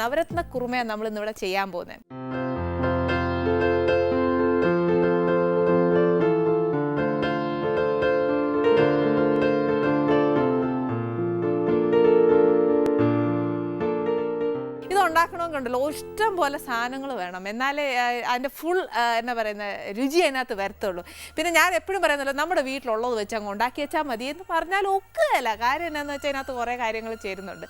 നവരത്ന കുറുമയാണ് നമ്മൾ ഇന്നിവിടെ ചെയ്യാൻ പോകുന്നത് ഇത് ഉണ്ടാക്കണമെന്നുണ്ടല്ലോ ഇഷ്ടം പോലെ സാധനങ്ങൾ വേണം. എന്നാലേ അതിന്റെ ഫുൾ എന്നാ പറയുന്ന രുചി അതിനകത്ത് വരത്തുള്ളൂ. പിന്നെ ഞാൻ എപ്പോഴും പറയുന്നല്ലോ നമ്മുടെ വീട്ടിലുള്ളത് വെച്ച് അങ്ങ് ഉണ്ടാക്കി വെച്ചാൽ മതി എന്ന് പറഞ്ഞാൽ ഒക്കുകയല്ല. കാര്യം എന്നാന്ന് വെച്ചാൽ അതിനകത്ത് കുറേ കാര്യങ്ങൾ ചേരുന്നുണ്ട്.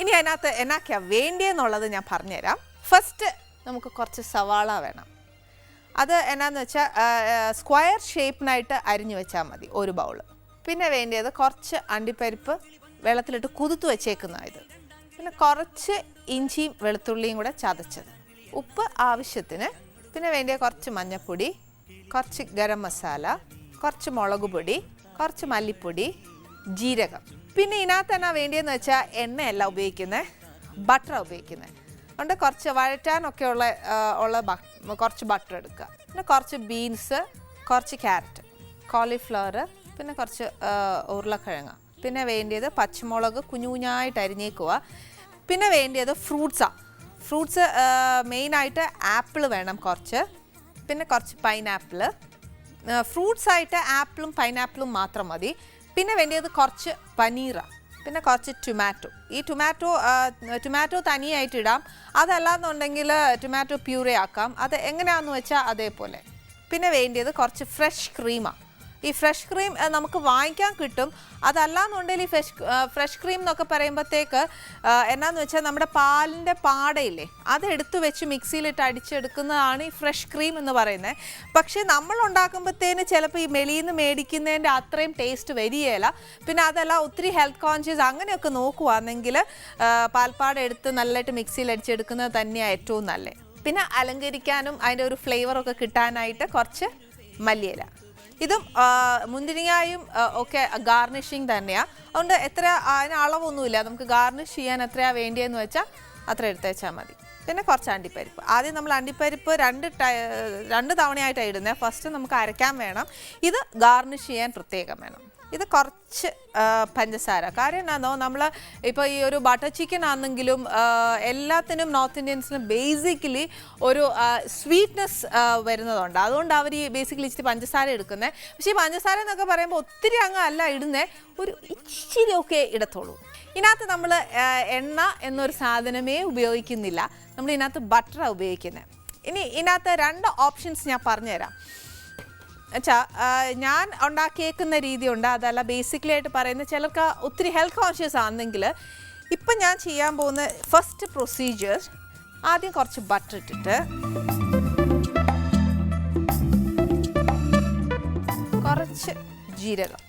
ഇനി അതിനകത്ത് എന്നാക്കിയാ വേണ്ടിയെന്നുള്ളത് ഞാൻ പറഞ്ഞുതരാം. ഫസ്റ്റ് നമുക്ക് കുറച്ച് സവാള വേണം. അത് എന്നാന്ന് വെച്ചാൽ സ്ക്വയർ ഷേപ്പിനായിട്ട് അരിഞ്ഞു വെച്ചാൽ മതി ഒരു ബൗൾ പിന്നെ വേണ്ടിയത് കുറച്ച് അണ്ടിപ്പരിപ്പ് വെള്ളത്തിലിട്ട് കുതിർത്ത് വെച്ചേക്കുന്ന ഇത്. പിന്നെ കുറച്ച് ഇഞ്ചിയും വെളുത്തുള്ളിയും കൂടെ ചതച്ചത്. ഉപ്പ് ആവശ്യത്തിന് പിന്നെ വേണ്ടിയ കുറച്ച് മഞ്ഞൾപ്പൊടി കുറച്ച് ഗരം മസാല കുറച്ച് മുളക് പൊടി കുറച്ച് മല്ലിപ്പൊടി ജീരകം. പിന്നെ ഇതിനകത്ത് എന്നാ വേണ്ടിയെന്ന് വെച്ചാൽ എണ്ണയല്ല ഉപയോഗിക്കുന്നത് ബട്ടർ ഉപയോഗിക്കുന്നത് അതുകൊണ്ട് കുറച്ച് വഴറ്റാനൊക്കെ ഉള്ള ഉള്ള കുറച്ച് ബട്ടർ എടുക്കുക. പിന്നെ കുറച്ച് ബീൻസ് കുറച്ച് ക്യാരറ്റ് കോളിഫ്ലവർ പിന്നെ കുറച്ച് ഉരുളക്കിഴങ്ങ്. പിന്നെ വേണ്ടിയത് പച്ചമുളക് കുഞ്ഞു കുഞ്ഞായിട്ട് അരിഞ്ഞേക്കുക പിന്നെ വേണ്ടിയത് ഫ്രൂട്ട്സാണ് ഫ്രൂട്ട്സ് മെയിനായിട്ട് ആപ്പിൾ വേണം കുറച്ച്. പിന്നെ കുറച്ച് പൈനാപ്പിൾ ഫ്രൂട്ട്സായിട്ട് ആപ്പിളും പൈനാപ്പിളും മാത്രം മതി. പിന്നെ വേണ്ടിയത് കുറച്ച് പനീറ പിന്നെ കുറച്ച് ടൊമാറ്റോ ഈ ടൊമാറ്റോ ടൊമാറ്റോ തനിയായിട്ട് ഇടാം. അതല്ലാന്നുണ്ടെങ്കിൽ ടൊമാറ്റോ പ്യൂറേ ആക്കാം. അത് എങ്ങനെയാണെന്ന് വെച്ചാൽ അതേപോലെ. പിന്നെ വേണ്ടിയത് കുറച്ച് ഫ്രഷ് ക്രീമാണ് ഈ ഫ്രഷ് ക്രീം നമുക്ക് വാങ്ങിക്കാൻ കിട്ടും. അതല്ലാന്നുണ്ടെങ്കിൽ ഈ ഫ്രഷ് ഫ്രഷ് ക്രീം എന്നൊക്കെ പറയുമ്പോഴത്തേക്ക് എന്നാന്ന് വെച്ചാൽ നമ്മുടെ പാലിന്റെ പാടയില്ലേ അത് വെച്ച് മിക്സിയിലിട്ട് അടിച്ചെടുക്കുന്നതാണ് ഈ ഫ്രഷ് ക്രീം എന്ന് പറയുന്നത് പക്ഷേ നമ്മൾ ഉണ്ടാക്കുമ്പോഴത്തേന് ചിലപ്പോൾ ഈ മെളിയിൽ മേടിക്കുന്നതിന്റെ അത്രയും ടേസ്റ്റ് വരികയില്ല പിന്നെ അതല്ല ഒത്തിരി ഹെൽത്ത് കോൺഷ്യസ് അങ്ങനെയൊക്കെ നോക്കുവാണെങ്കിൽ പാൽപ്പാട എടുത്ത് നല്ലതായിട്ട് മിക്സിയിൽ അടിച്ചെടുക്കുന്നത് തന്നെയാണ് ഏറ്റവും നല്ലത് പിന്നെ അലങ്കരിക്കാനും അതിന്റെ ഒരു ഫ്ലേവറൊക്കെ കിട്ടാനായിട്ട് കുറച്ച് മല്ലിയില. ഇതും മുന്തിരിങ്ങായും ഒക്കെ ഗാർണിഷിങ് തന്നെയാണ് അതുകൊണ്ട് എത്ര അതിന് അളവൊന്നുമില്ല. നമുക്ക് ഗാർണിഷ് ചെയ്യാൻ എത്രയാണ് വേണ്ടിയെന്ന് വെച്ചാൽ അത്ര എടുത്ത് വെച്ചാൽ മതി. പിന്നെ കുറച്ച് അണ്ടിപ്പരിപ്പ്. ആദ്യം നമ്മൾ അണ്ടിപ്പരിപ്പ് രണ്ട് ടൈ രണ്ട് തവണയായിട്ടാണ് ഇടുന്നത് ഫസ്റ്റ് നമുക്ക് അരയ്ക്കാൻ വേണം. ഇത് ഗാർണിഷ് ചെയ്യാൻ പ്രത്യേകം വേണം. ഇത് കുറച്ച് പഞ്ചസാര. കാര്യം എന്നാന്നോ നമ്മൾ ഇപ്പോൾ ഈ ഒരു ബട്ടർ ചിക്കൻ ആണെങ്കിലും എല്ലാത്തിനും നോർത്ത് ഇന്ത്യൻസിനും ബേസിക്കലി ഒരു സ്വീറ്റ്നെസ് വരുന്നതുണ്ട്. അതുകൊണ്ട് അവർ ഈ ബേസിക്കലി ഇച്ചിരി പഞ്ചസാര എടുക്കുന്നത് പക്ഷേ ഈ പഞ്ചസാര എന്നൊക്കെ പറയുമ്പോൾ ഒത്തിരി അങ്ങ് അല്ല ഇടുന്നത് ഒരു ഇച്ചിരി ഒക്കെ ഇടത്തുള്ളൂ. ഇതിനകത്ത് നമ്മൾ എണ്ണ എന്നൊരു സാധനമേ ഉപയോഗിക്കുന്നില്ല. നമ്മൾ ഇതിനകത്ത് ബട്ടറാണ് ഉപയോഗിക്കുന്നത് ഇനി ഇതിനകത്ത് രണ്ട് ഓപ്ഷൻസ് ഞാൻ പറഞ്ഞുതരാം. ആ, ഞാൻ ഉണ്ടാക്കിയേക്കുന്ന രീതിയുണ്ട്. അതല്ല ബേസിക്കലി ആയിട്ട് പറയുന്ന ചിലർക്ക് ഒത്തിരി ഹെൽത്ത് കോൺഷ്യസ് ആണെങ്കിൽ ഇപ്പം ഞാൻ ചെയ്യാൻ പോകുന്ന ഫസ്റ്റ് പ്രൊസീജിയർ ആദ്യം കുറച്ച് ബട്ടർ ഇട്ടിട്ട് കുറച്ച് ജീരകം.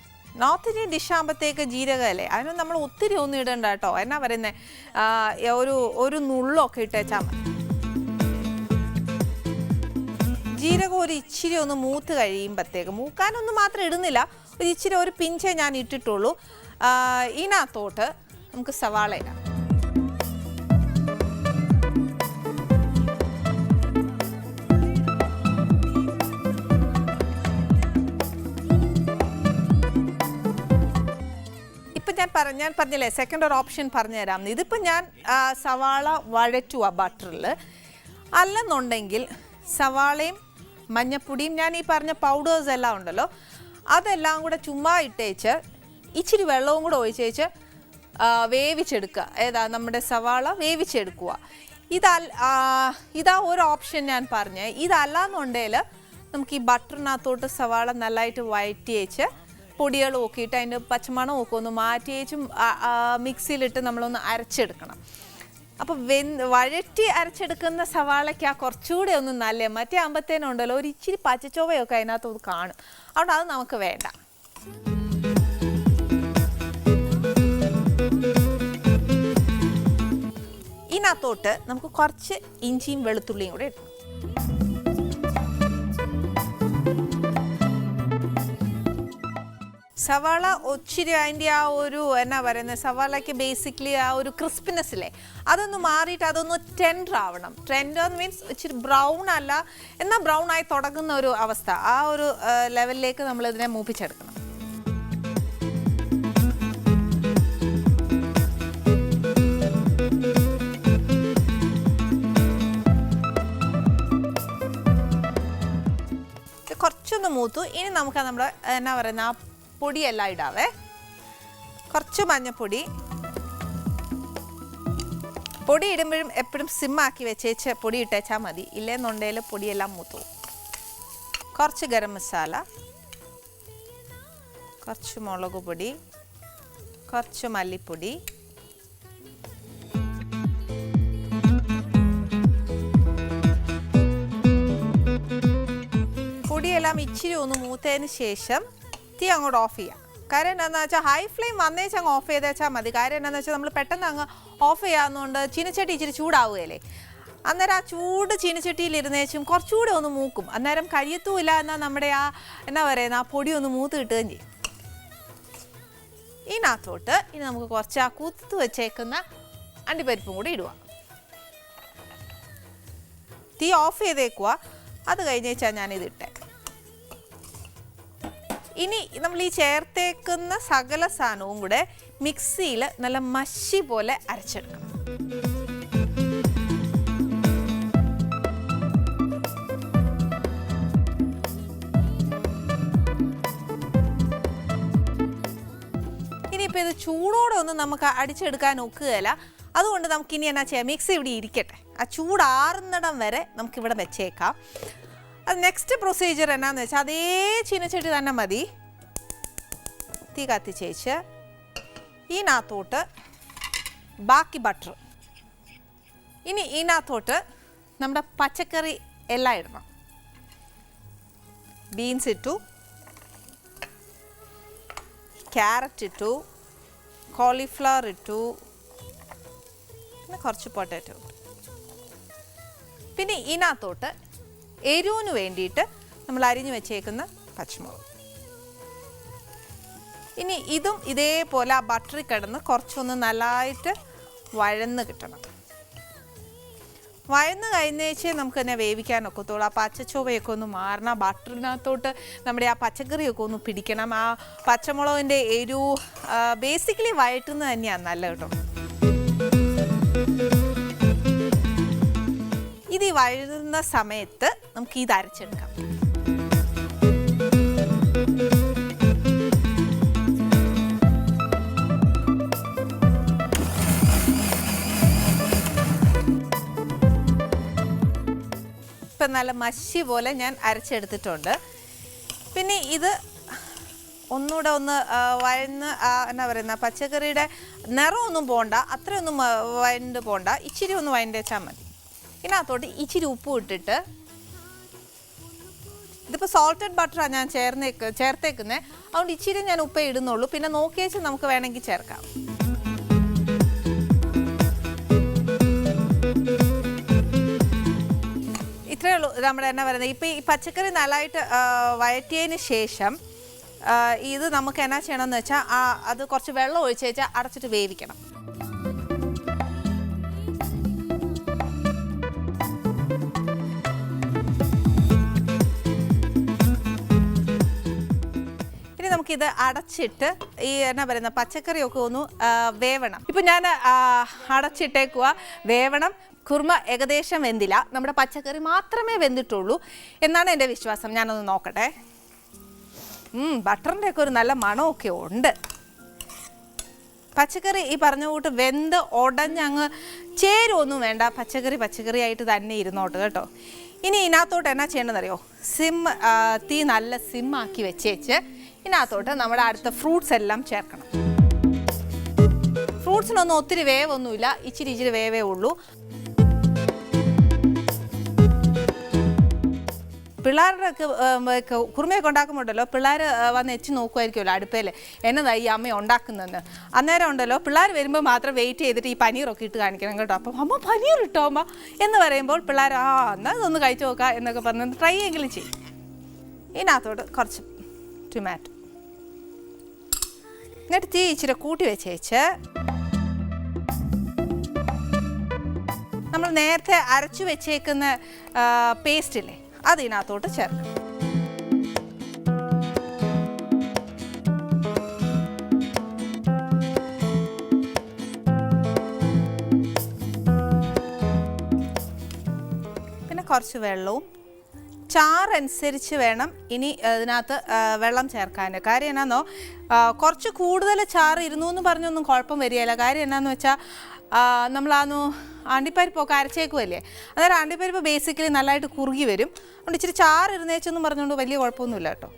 നോർത്ത് ഇന്ത്യൻ ഡിഷ് ആകുമ്പോഴത്തേക്ക് ജീരകമല്ലേ അതിനൊന്നും നമ്മൾ ഒത്തിരി ഒന്നും ഇടണ്ട കേട്ടോ. എന്നാ പറയുന്നത് ഒരു ഒരു നുള്ളൊക്കെ ഇട്ടേച്ചാൽ മതി. ജീരകം ഒരു ഇച്ചിരി ഒന്ന് മൂത്ത് കഴിയുമ്പോഴത്തേക്ക് മൂക്കാനൊന്നും മാത്രം ഇടുന്നില്ല. ഒരു ഇച്ചിരി ഒരു പിഞ്ചേ ഞാൻ ഇട്ടിട്ടുള്ളൂ. ഇതിനകത്തോട്ട് നമുക്ക് സവാള ഇടാം. ഞാൻ പറഞ്ഞ ഞാൻ പറഞ്ഞില്ലേ സെക്കൻഡ് ഒരു ഓപ്ഷൻ പറഞ്ഞുതരാം. ഇതിപ്പോൾ ഞാൻ സവാള വഴറ്റുക ബട്ടറിൽ അല്ലെന്നുണ്ടെങ്കിൽ സവാളയും മഞ്ഞപ്പൊടിയും ഞാൻ ഈ പറഞ്ഞ പൗഡേഴ്സ് എല്ലാം ഉണ്ടല്ലോ അതെല്ലാം കൂടെ ചുമ്മാ ഇട്ടേച്ച് ഇച്ചിരി വെള്ളവും കൂടെ ഒഴിച്ചേച്ച് വേവിച്ചെടുക്കുക. ഏതാ നമ്മുടെ സവാള വേവിച്ചെടുക്കുക. ഇതാ ഇതാ ഒരു ഓപ്ഷൻ ഞാൻ പറഞ്ഞേ. ഇതല്ലാന്നുണ്ടെങ്കിൽ നമുക്ക് ഈ ബട്ടറിനകത്തോട്ട് സവാള നല്ലതായിട്ട് വഴറ്റിയേച്ച് പൊടികൾ ഇട്ട് അതിന്റെ പച്ചമണം ഒക്കെ ഒന്ന് മാറ്റിയേച്ചും മിക്സിയിലിട്ട് നമ്മളൊന്ന് അരച്ചെടുക്കണം. അപ്പോൾ വഴറ്റി അരച്ചെടുക്കുന്ന സവാളയ്ക്ക് ആ കുറച്ചുകൂടെ ഒന്ന് നല്ല മറ്റേ ഉണ്ടല്ലോ ഒരു ഇച്ചിരി പച്ചച്ചോവയൊക്കെ അതിനകത്ത് കാണും. അതുകൊണ്ട് അത് നമുക്ക് വേണ്ട. ഇതിനകത്തോട്ട് നമുക്ക് കുറച്ച് ഇഞ്ചിയും വെളുത്തുള്ളിയും കൂടെ ഇടണം. സവാള ഒച്ചിരി അതിന്റെ ആ ഒരു എന്നാ പറയുന്നത് സവാളയ്ക്ക് ബേസിക്കലി ആ ഒരു ക്രിസ്പിനെസ് ഇല്ലേ അതൊന്ന് മാറിയിട്ട് അതൊന്ന് ടെൻഡർ ആവണം. ടെൻഡർ മീൻസ് ഇച്ചിരി ബ്രൗൺ അല്ല എന്നാൽ ബ്രൗൺ ആയി തുടങ്ങുന്ന ഒരു അവസ്ഥ. ആ ഒരു ലെവലിലേക്ക് നമ്മൾ ഇതിനെ മൂപ്പിച്ചെടുക്കണം. കുറച്ചൊന്ന് മൂത്തു. ഇനി നമുക്ക് നമ്മുടെ എന്നാ പറയുന്ന ആ പൊടിയെല്ലാം ഇടാവേ. കുറച്ച് മഞ്ഞപ്പൊടി. പൊടി ഇടുമ്പോഴും എപ്പോഴും സിമ്മാക്കി വെച്ചേച്ച് പൊടി ഇട്ടേച്ചാൽ മതി. ഇല്ലെന്നുണ്ടെങ്കിൽ പൊടിയെല്ലാം മൂത്തു. കുറച്ച് ഗരം മസാല. കുറച്ച് മുളക് പൊടി. കുറച്ച് മല്ലിപ്പൊടി. പൊടിയെല്ലാം ഇച്ചിരി ഒന്ന് മൂത്തതിന് ശേഷം തീ അങ്ങോട്ട് ഓഫ് ചെയ്യാം. കാര്യം എന്താണെന്ന് വെച്ചാൽ ഹൈ ഫ്ലെയിം വന്നേച്ച് അങ്ങ് ഓഫ് ചെയ്തേച്ചാൽ മതി. കാര്യം എന്താണെന്ന് വെച്ചാൽ നമ്മൾ പെട്ടെന്ന് അങ്ങ് ഓഫ് ചെയ്യാവുന്നതുകൊണ്ട് ചീനച്ചട്ടി ഇച്ചിരി ചൂടാവുകയല്ലേ? അന്നേരം ആ ചൂട് ചീനച്ചട്ടിയിൽ ഇരുന്നേച്ചും കുറച്ചുകൂടെ ഒന്ന് മൂക്കും. അന്നേരം കഴിയത്തുമില്ല എന്നാൽ നമ്മുടെ ആ എന്നാ പറയുന്ന ആ പൊടി ഒന്ന് മൂത്ത് കിട്ടുകയും ചെയ്യും. ഇതിനകത്തോട്ട് ഇനി നമുക്ക് കുറച്ച് ആ കൂത്തു വെച്ചേക്കുന്ന അണ്ടിപ്പരിപ്പും കൂടി ഇടുക. തീ ഓഫ് ചെയ്തേക്കുക അത് കഴിഞ്ഞേച്ചാൽ ഞാനിത് ഇട്ടേ. ഇനി നമ്മൾ ഈ ചേർത്തേക്കുന്ന സകല സാധനവും കൂടെ മിക്സിയിൽ നല്ല മഷി പോലെ അരച്ചെടുക്കണം. ഇനിയിപ്പോൾ ഇത് ചൂടോടെ ഒന്നും നമുക്ക് അടിച്ചെടുക്കാൻ ഒക്കുകയില്ല. അതുകൊണ്ട് നമുക്ക് ഇനി എന്നാ ചെയ്യാം? മിക്സി ഇവിടെ ഇരിക്കട്ടെ. ആ ചൂടാറുന്നിടം വരെ നമുക്കിവിടെ വെച്ചേക്കാം. അത് നെക്സ്റ്റ് പ്രൊസീജിയർ എന്നാന്ന് വെച്ചാൽ അതേ ചീനച്ചട്ടി തന്നെ മതി. തീ കത്തിച്ചേച്ച് ഇതിനകത്തോട്ട് ബാക്കി ബട്ടർ ഇനി ഇതിനകത്തോട്ട് നമ്മുടെ പച്ചക്കറി എല്ലാം ഇടണം. ബീൻസ് ഇട്ടു. ക്യാരറ്റ് ഇട്ടു. കോളിഫ്ലവർ ഇട്ടു. പിന്നെ കുറച്ച് പൊട്ടാറ്റോ പിന്നെ ഇതിനകത്തോട്ട് എരിവിന് വേണ്ടിയിട്ട് നമ്മൾ അരിഞ്ഞു വെച്ചേക്കുന്ന പച്ചമുളക്. ഇനി ഇതും ഇതേപോലെ ആ ബട്ടറിൽ കിടന്ന് കുറച്ചൊന്ന് നല്ലതായിട്ട് വഴന്ന് കിട്ടണം. വഴന്ന് കഴിഞ്ഞേച്ചേ നമുക്ക് തന്നെ വേവിക്കാൻ ഒക്കത്തുള്ളൂ. ആ പച്ചച്ചുവയൊക്കെ ഒന്ന് മാറണം. ബട്ടറിനകത്തോട്ട് നമ്മുടെ ആ പച്ചക്കറിയൊക്കെ ഒന്ന് പിടിക്കണം. ആ പച്ചമുളകിന്റെ എരിവ് ബേസിക്കലി വയറ്റുന്നത് തന്നെയാണ് നല്ല കേട്ടോ. ഇത് വഴുതുന്ന സമയത്ത് നമുക്ക് ഇത് അരച്ചെടുക്കാം. ഇപ്പം നല്ല മഷി പോലെ ഞാൻ അരച്ചെടുത്തിട്ടുണ്ട്. പിന്നെ ഇത് ഒന്നുകൂടെ ഒന്ന് വഴന്ന് എന്നാ പറയുന്ന പച്ചക്കറിയുടെ നിറമൊന്നും പോണ്ട അത്രയൊന്നും വഴണ്ട് പോണ്ട. ഇച്ചിരി ഒന്ന് വഴണ്ട് വെച്ചാൽ മതി. ഇതിനകത്തോട്ട് ഇച്ചിരി ഉപ്പ് ഇട്ടിട്ട് ഇതിപ്പോൾ സോൾട്ടഡ് ബട്ടറാണ് ഞാൻ ചേർന്നേക്ക് ചേർത്തേക്കുന്നത് അതുകൊണ്ട് ഇച്ചിരി ഞാൻ ഉപ്പേ ഇടുന്നുള്ളൂ. പിന്നെ നോക്കിയേച്ച് നമുക്ക് വേണമെങ്കിൽ ചേർക്കാം. ഇത്രയേ ഉള്ളൂ നമ്മുടെ എന്നാ പറയുന്നത് ഇപ്പം ഈ പച്ചക്കറി നല്ലതായിട്ട് വഴറ്റിയതിന് ശേഷം ഇത് നമുക്ക് എന്നാ ചെയ്യണമെന്ന് വെച്ചാൽ അത് കുറച്ച് വെള്ളം ഒഴിച്ച് വെച്ചാൽ അടച്ചിട്ട് വേവിക്കണം. നമുക്കിത് അടച്ചിട്ട് ഈ എന്നാ പറയുന്ന പച്ചക്കറിയൊക്കെ ഒന്ന് വേവണം. ഇപ്പം ഞാൻ അടച്ചിട്ടേക്കുക വേവണം കുർമ ഏകദേശം വെന്തില്ല. നമ്മുടെ പച്ചക്കറി മാത്രമേ വെന്തിട്ടുള്ളൂ എന്നാണ് എന്റെ വിശ്വാസം. ഞാനൊന്ന് നോക്കട്ടെ. ബട്ടറിന്റെ ഒക്കെ ഒരു നല്ല മണമൊക്കെ ഉണ്ട്. പച്ചക്കറി ഈ പറഞ്ഞ കൂട്ട് വെന്ത് ഉടഞ്ഞങ്ങ് ചേരുമൊന്നും വേണ്ട. പച്ചക്കറി പച്ചക്കറി ആയിട്ട് തന്നെ ഇരുന്നോട്ട് കേട്ടോ. ഇനി ഇതിനകത്തോട്ട് എന്നാ ചെയ്യേണ്ടതെന്നറിയോ? സിം തീ നല്ല സിമ്മാക്കി വെച്ചേച്ച് ഇതിനകത്തോട്ട് നമ്മുടെ അടുത്ത ഫ്രൂട്ട്സ് എല്ലാം ചേർക്കണം. ഫ്രൂട്ട്സിനൊന്നും ഒത്തിരി വേവൊന്നുമില്ല ഇച്ചിരി ഇച്ചിരി വേവേ ഉള്ളൂ. പിള്ളേരുടെ ഒക്കെ ഉം, ഒക്കെ കുറുമയൊക്കെ ഉണ്ടാക്കുമ്പോണ്ടല്ലോ പിള്ളേർ വന്ന് എച്ച് നോക്കുമായിരിക്കുമല്ലോ അടുപ്പേൽ എന്നതാ ഈ അമ്മ ഉണ്ടാക്കുന്നതെന്ന്. അന്നേരം ഉണ്ടല്ലോ പിള്ളേർ വരുമ്പോൾ മാത്രം വെയിറ്റ് ചെയ്തിട്ട് ഈ പനീറൊക്കെ ഇട്ട് കാണിക്കണം കേട്ടോ. അപ്പം അമ്മ പനീർ ഇട്ടോ അമ്മ? എന്ന് പറയുമ്പോൾ പിള്ളേർ ആ എന്നാൽ ഇതൊന്ന് കഴിച്ചു നോക്കാം എന്നൊക്കെ പറഞ്ഞ് ട്രൈ എങ്കിലും ചെയ്യും. ഇതിനകത്തോട് കുറച്ച് ടൊമാറ്റോ എന്നിട്ട് തീ ഇച്ചിരി കൂട്ടി വെച്ചേച്ച് നമ്മൾ നേരത്തെ അരച്ചു വെച്ചേക്കുന്ന പേസ്റ്റ് ഇല്ലേ അത് ഇതിനകത്തോട്ട് ചേർക്കണം. പിന്നെ കുറച്ച് വെള്ളവും ചാറനുസരിച്ച് വേണം ഇനി ഇതിനകത്ത് ആ, വെള്ളം ചേർക്കാൻ കാര്യം എന്നാന്നോ കുറച്ച് കൂടുതൽ ചാറ് ഇരുന്നു എന്ന് പറഞ്ഞൊന്നും കുഴപ്പം വരികയില്ല. കാര്യം എന്നാന്ന് വെച്ചാൽ നമ്മളാന്നു അണ്ടിപ്പരിപ്പൊക്കെ അരച്ചേക്കുമല്ലേ അന്നേരം അണ്ടിപ്പരിപ്പ് ബേസിക്കലി നല്ലതായിട്ട് കുറുകി വരും. അതുകൊണ്ട് ഇച്ചിരി ചാറ് ഇരുന്നേച്ചെന്നും പറഞ്ഞുകൊണ്ട് വലിയ കുഴപ്പമൊന്നുമില്ല കേട്ടോ.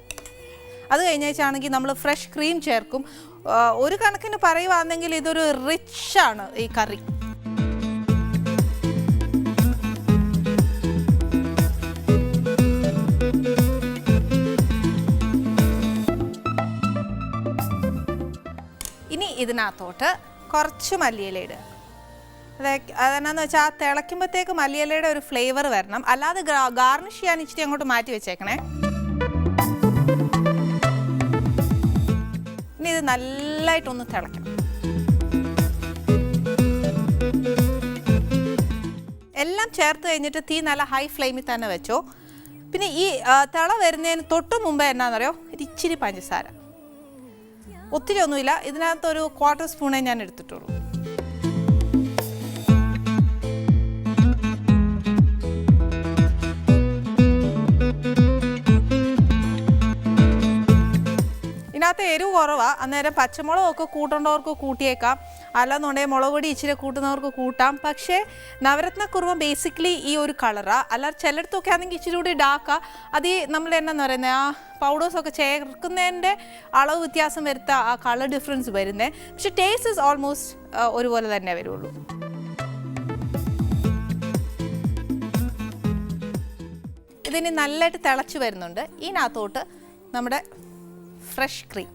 അത് കഴിഞ്ഞാണെങ്കിൽ നമ്മൾ ഫ്രഷ് ക്രീം ചേർക്കും. ഒരു കണക്കിന് പറയുവാണെങ്കിൽ ഇതൊരു റിച്ചാണ് ഈ കറി. ഇതിനകത്തോട്ട് കുറച്ച് മല്ലിയില ഇടുക. അതായത് അതെന്നാന്ന് വെച്ചാൽ ആ തിളയ്ക്കുമ്പോഴത്തേക്ക് മല്ലിയിലയുടെ ഒരു ഫ്ലേവർ വരണം. അല്ലാതെ ഗാർണിഷ് ചെയ്യാൻ ഇച്ചിരി അങ്ങോട്ട് മാറ്റി വെച്ചേക്കണേ. ഇനി ഇത് നല്ലതായിട്ടൊന്ന് തിളയ്ക്കണം. എല്ലാം ചേർത്ത് കഴിഞ്ഞിട്ട് തീ നല്ല ഹൈ ഫ്ലെയിമിൽ തന്നെ വെച്ചോ. പിന്നെ ഈ തിള വരുന്നതിന് തൊട്ട് മുമ്പ് എന്നാണെന്നറിയോ ഇത് ഇച്ചിരി പഞ്ചസാര. ഒത്തിരി ഒന്നുമില്ല ഇതിനകത്ത് ഒരു ക്വാർട്ടർ സ്പൂണേ ഞാൻ എടുത്തിട്ടുള്ളൂ. ഇതിനകത്ത് എരിവ് കുറവാണ് അന്നേരം പച്ചമുളകൊക്കെ കൂട്ടേണ്ടവർക്ക് കൂട്ടിയേക്കാം. അല്ലാന്നുണ്ടെങ്കിൽ മുളക് പൊടി ഇച്ചിരി കൂട്ടുന്നവർക്ക് കൂട്ടാം. പക്ഷേ നവരത്ന കുറുവ ബേസിക്കലി ഈ ഒരു കളറാണ് അല്ലാതെ ചിലയിടത്തൊക്കെ ആണെങ്കിൽ ഇച്ചിരി കൂടി ഡാക്കാ അത് ഈ നമ്മൾ എന്നാന്ന് പറയുന്നത് ആ പൗഡേഴ്സൊക്കെ ചേർക്കുന്നതിന്റെ അളവ് വ്യത്യാസം വരുത്താ ആ കളർ ഡിഫറൻസ് വരുന്നത് പക്ഷെ ടേസ്റ്റ് ഇസ് ഓൾമോസ്റ്റ് ഒരുപോലെ തന്നെ വരുള്ളൂ. ഇതിന് നല്ലതായിട്ട് തിളച്ച് വരുന്നുണ്ട്. ഇതിനകത്തോട്ട് നമ്മുടെ ഫ്രഷ് ക്രീം.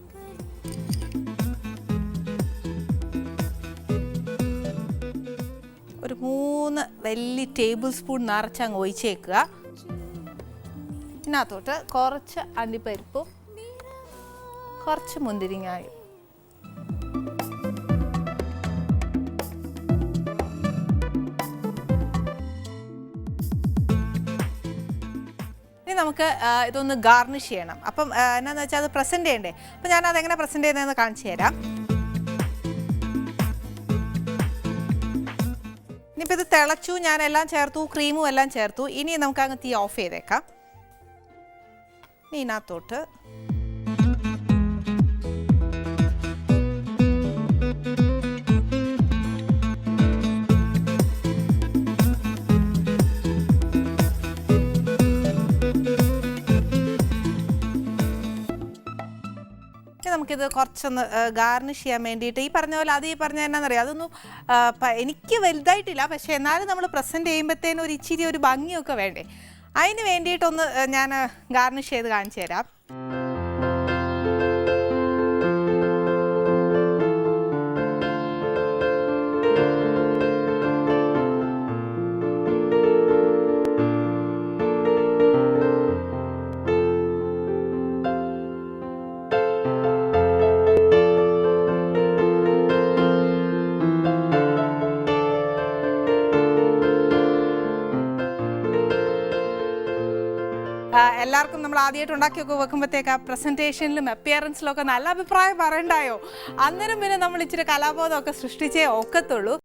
ഒരു മൂന്ന് വലിയ ടേബിൾ സ്പൂൺ നിറച്ചങ്ങ് ഒഴിച്ചേക്കുക. ഇതിനകത്തോട്ട് കുറച്ച് അണ്ടിപ്പരിപ്പും കുറച്ച് മുന്തിരിങ്ങായും. നമുക്ക് ഇതൊന്ന് ഗാർണിഷ് ചെയ്യണം. അപ്പം എന്നാന്ന് വെച്ചാൽ അത് പ്രസന്റ് ചെയ്യണ്ടേ? അപ്പം ഞാൻ അതെങ്ങനെ പ്രസന്റ് ചെയ്യുന്നതെന്ന് കാണിച്ചു തരാം. ഇനിയിപ്പോൾ ഇത് തിളച്ചു ഞാൻ എല്ലാം ചേർത്തു ക്രീമും എല്ലാം ചേർത്തു. ഇനി നമുക്ക് അങ്ങ് തീ ഓഫ് ചെയ്തേക്കാം. ഇനി ഇതിനകത്തോട്ട് നമുക്കിത് കുറച്ചൊന്ന് ഗാർണിഷ് ചെയ്യാൻ വേണ്ടിയിട്ട് ഈ പറഞ്ഞ പോലെ അത് ഈ പറഞ്ഞ എന്നാണെന്നറിയാം അതൊന്നും എനിക്ക് വലുതായിട്ടില്ല. പക്ഷേ എന്നാലും നമ്മൾ പ്രസന്റ് ചെയ്യുമ്പോഴത്തേനും ഒരു ഇച്ചിരി ഒരു ഭംഗിയൊക്കെ വേണ്ടേ? അതിന് വേണ്ടിയിട്ടൊന്ന് ഞാൻ ഗാർണിഷ് ചെയ്ത് കാണിച്ചു തരാം. എല്ലാവർക്കും നമ്മൾ ആദ്യമായിട്ട് ഉണ്ടാക്കിയൊക്കെ വെക്കുമ്പോഴത്തേക്ക് ആ പ്രസന്റേഷനിലും അപ്പിയറൻസിലും ഒക്കെ നല്ല അഭിപ്രായം പറയണ്ടായോ? അന്നേരം പിന്നെ നമ്മൾ ഇച്ചിരി കലാബോധമൊക്കെ സൃഷ്ടിച്ചേ ഒക്കത്തുള്ളൂ.